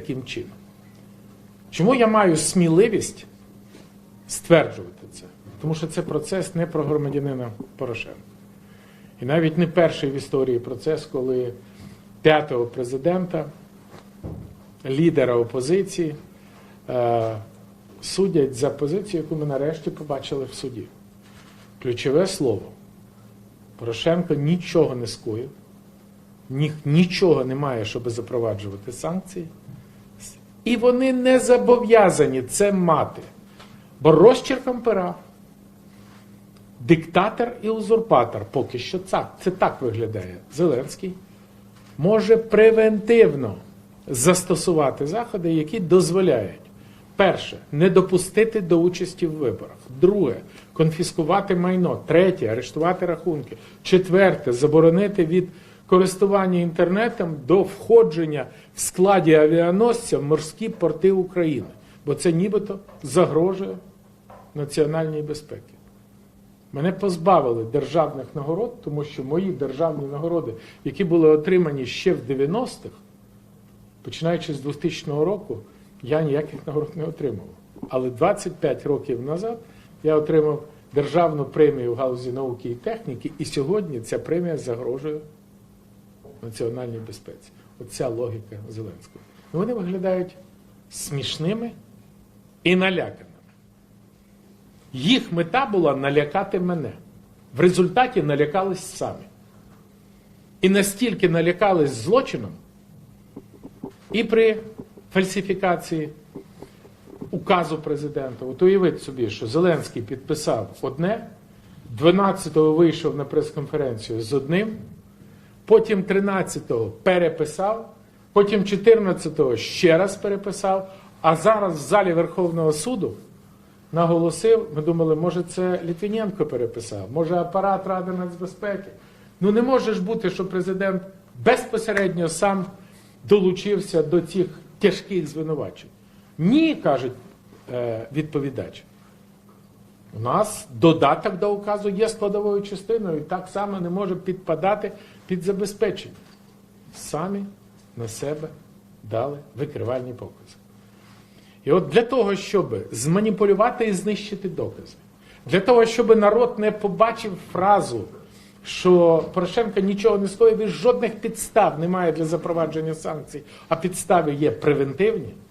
таким чином. Чому я маю сміливість стверджувати це? Тому що це процес не про громадянина Порошенка. І навіть не перший в історії процес, коли п'ятого президента, лідера опозиції, е, судять за позицію, яку ми нарешті побачили в суді. Ключове слово. Порошенко нічого не скоїв, ні, нічого немає, щоб запроваджувати санкції. І вони не зобов'язані це мати. Бо розчерком пера диктатор і узурпатор, поки що це, це так виглядає. Зеленський може превентивно застосувати заходи, які дозволяють. Перше, не допустити до участі в виборах. Друге, конфіскувати майно. Третє, арештувати рахунки. Четверте, заборонити від користування інтернетом до входження в складі авіаносця в морські порти України. Бо це нібито загрожує національній безпеці. Мене позбавили державних нагород, тому що мої державні нагороди, які були отримані ще в 90-х, починаючи з 2000 року, я ніяких нагород не отримував. Але 25 років назад я отримав державну премію в галузі науки і техніки, і сьогодні ця премія загрожує національній безпеці. Оця логіка Зеленського. Ну, вони виглядають смішними і наляканими. Їх мета була налякати мене. В результаті налякались самі. І настільки налякались злочином, і при фальсифікації указу президента. От уявіть собі, що Зеленський підписав одне, 12-го вийшов на прес-конференцію з одним, потім 13-го переписав, потім 14-го ще раз переписав, а зараз в залі Верховного суду наголосив, ми думали, може це Літвіненко переписав, може апарат Ради нацбезпеки. Ну не може ж бути, що президент безпосередньо сам долучився до цих тяжких звинувачень. Ні, кажуть е, відповідач. У нас додаток до указу є складовою частиною і так само не може підпадати під забезпечення. Самі на себе дали викривальні покази. І от для того, щоб зманіпулювати і знищити докази, для того, щоб народ не побачив фразу, що Порошенко нічого не скоїв і жодних підстав немає для запровадження санкцій, а підстави є превентивні,